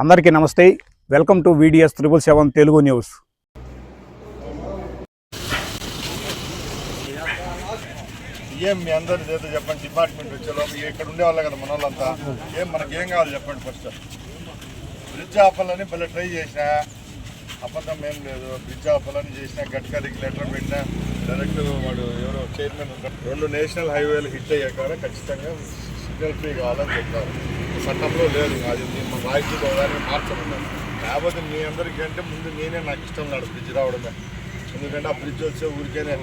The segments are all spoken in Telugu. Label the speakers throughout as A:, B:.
A: అందరికీ నమస్తే. Welcome to VDS triple seven Telugu news
B: ఏం మీ అందరి ఏదో చెప్పండి డిపార్ట్మెంట్ వచ్చేలోపు ఇక్కడ ఉండేవాళ్ళే కదా మన వాళ్ళంతా ఏం మనకి ఏం కావాలి చెప్పండి ఫస్ట్ బ్రిడ్జ్ ఆపాలని భలే ట్రై చేసిన అబద్ధం ఏం లేదు. బ్రిడ్జ్ ఆపాలని చేసిన గడ్కరీకి లెటర్ పెట్టినా డైరెక్ట్ వాడు ఎవరో చైర్మన్ రెండు నేషనల్ హైవేలు హిట్ అయ్యాక ఖచ్చితంగా సిగ్నల్ ఫ్రీ కావాలని చెప్పారు. చట్టంలో లేదు. అది మన రాయితీలో దాన్ని మార్చమన్నారు. లేకపోతే మీ అందరికీ అంటే ముందు నేనే నాకు ఇష్టం నాడు బ్రిడ్జ్ రావడమే. ఎందుకంటే ఆ బ్రిడ్జ్ వచ్చే ఊరికేనే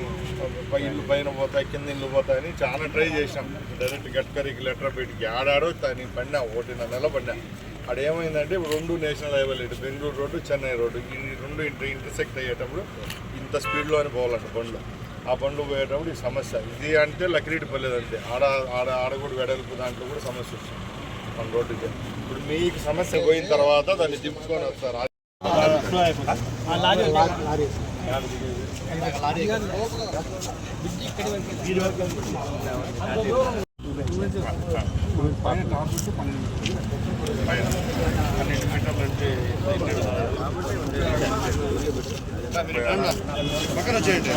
B: పై ఇల్లు పైన పోతాయి కింద ఇల్లు పోతాయని చాలా ట్రై చేసాం డైరెక్ట్ గడ్కరీకి లెటర్ పెట్టి ఆడాడో దాన్ని పడినా ఒకటిన్నర నెల పడినా. అక్కడ ఏమైందంటే ఇప్పుడు రెండు నేషనల్ హైవే ఇటు బెంగళూరు రోడ్డు చెన్నై రోడ్డు. ఈ రెండు ఇంటర్ ఇంటర్సెక్ట్ అయ్యేటప్పుడు ఇంత స్పీడ్లోనే పోవాలంట బండ్లు. ఆ బండ్లు పోయేటప్పుడు ఈ సమస్య. ఇది అంటే లకిరీటి పర్లేదు అంతే. ఆడ ఆడ ఆడ కూడా వెడల్పు దాంట్లో కూడా సమస్య వస్తుంది మన రోడ్డుకి ఇప్పుడు మీకు సమస్య పోయిన తర్వాత దాన్ని దింపుకొని వస్తారు
C: పక్కన చేయండి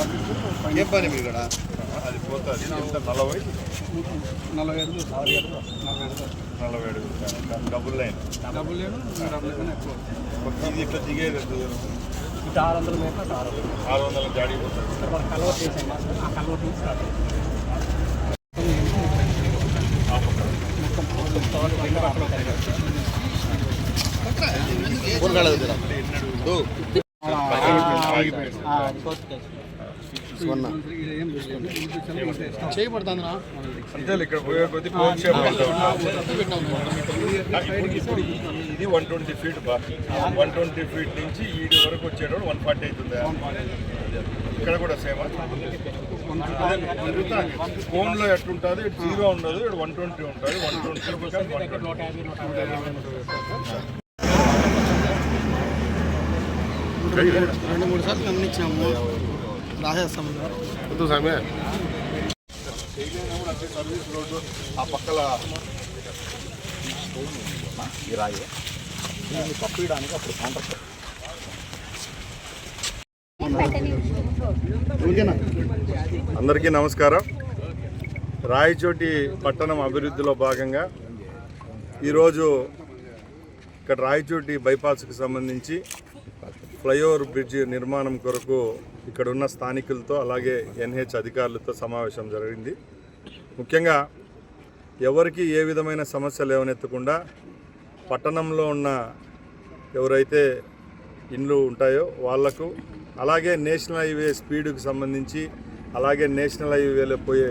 C: ఏం పని మీరు ఇక్కడ
B: అది పోతుంది నలభై
D: నలభై ఐదు నలభై ఐదు
B: నలభై డబుల్ లైన్
D: డబ్బులు లేను డబ్బులు ఎక్కువ
B: ఇది ఇట్లా దిగేది
D: ఇటు ఆరు వందల ఆరు వందలు
B: వందల జాడీ పోతుంది
D: తర్వాత కలవట్ చేసాం ఆ కలవట్ నుంచి స్టార్ట్ అయింది. మొత్తం థర్డ్ రెండు పక్కల ఉంటాయి కదా.
C: ఫోన్ కాలేదు కదా
D: ఆ, అది కోర్టు కేసు. ఇది ఏం చూసుకోండి. ఇది చూసాను, ఇది ఇష్టం.
C: చేయబడుతుందిరా
B: ఇక్కడ పోయే కొద్ది ఇది వన్ ట్వంటీ ఫీట్ బా వన్ ట్వంటీ ఫీట్ నుంచి ఈడి వరకు వచ్చేటప్పుడు వన్ ఫార్టీ అవుతుంది ఇక్కడ కూడా సేమ్ ఫోన్లో ఎట్లుంటుంది? జీరో ఉండదు ఇటు వన్ ట్వంటీ ఉంటుంది. One twenty.
C: రెండు మూడు సార్లు గమనించాము రాసేస్తాము
B: సర్వీస్ రోడ్డు ఆ పక్కల
A: ఈ రాయి. దీన్ని కప్పియడానికి అప్పుడు కౌంటర్
C: ఓకేనా
B: అందరికీ నమస్కారం. రాయచోటి పట్టణం అభివృద్ధిలో భాగంగా ఈరోజు ఇక్కడ రాయచోటి బైపాస్కి సంబంధించి ఫ్లైఓవర్ బ్రిడ్జ్ నిర్మాణం కొరకు ఇక్కడ ఉన్న స్థానికులతో అలాగే ఎన్హెచ్ అధికారులతో సమావేశం జరిగింది. ముఖ్యంగా ఎవరికి ఏ విధమైన సమస్య లేవనెత్తకుండా పట్టణంలో ఉన్న ఎవరైతే ఇండ్లు ఉంటాయో వాళ్ళకు అలాగే నేషనల్ హైవే స్పీడ్కి సంబంధించి అలాగే నేషనల్ హైవేలో పోయే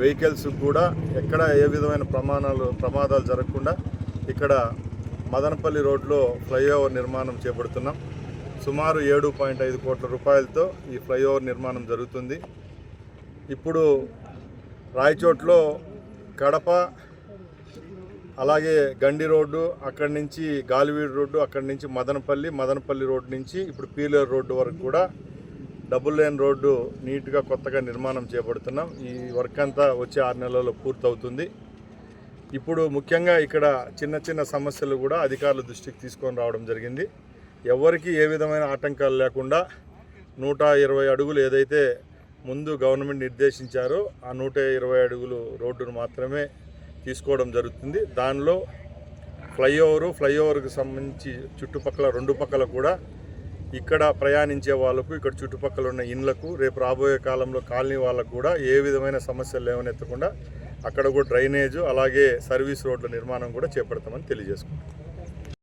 B: వెహికల్స్ కూడా ఎక్కడ ఏ విధమైన ప్రమాణాలు ప్రమాదాలు జరగకుండా ఇక్కడ మదనపల్లి రోడ్లో ఫ్లైఓవర్ నిర్మాణం చేపడుతున్నాం. సుమారు ఏడు పాయింట్ ఐదు కోట్ల రూపాయలతో ఈ ఫ్లైఓవర్ నిర్మాణం జరుగుతుంది. ఇప్పుడు రాయచోట్లో కడప అలాగే గండి రోడ్డు అక్కడి నుంచి గాలివీడు రోడ్డు అక్కడి నుంచి మదనపల్లి మదనపల్లి రోడ్డు నుంచి ఇప్పుడు పీలేరు రోడ్డు వరకు కూడా డబుల్ లేన్ రోడ్డు నీట్గా కొత్తగా నిర్మాణం చేపడుతున్నాం. ఈ వర్క్ అంతా వచ్చే ఆరు నెలల్లో పూర్తవుతుంది. ఇప్పుడు ముఖ్యంగా ఇక్కడ చిన్న చిన్న సమస్యలు కూడా అధికారుల దృష్టికి తీసుకొని రావడం జరిగింది. ఎవరికి ఏ విధమైన ఆటంకాలు లేకుండా నూట ఇరవై అడుగులు ఏదైతే ముందు గవర్నమెంట్ నిర్దేశించారో ఆ నూట ఇరవై అడుగులు రోడ్డును మాత్రమే తీసుకోవడం జరుగుతుంది. దానిలో ఫ్లైఓవరు ఫ్లైఓవర్కి సంబంధించి చుట్టుపక్కల రెండు పక్కల కూడా ఇక్కడ ప్రయాణించే వాళ్ళకు ఇక్కడ చుట్టుపక్కల ఉన్న ఇండ్లకు రేపు రాబోయే కాలంలో కాలనీ వాళ్ళకు కూడా ఏ విధమైన సమస్యలు లేవనెత్తకుండా అక్కడ కూడా డ్రైనేజ్ అలాగే సర్వీస్ రోడ్ల నిర్మాణం కూడా చేపడతామని తెలియజేసుకుంటాం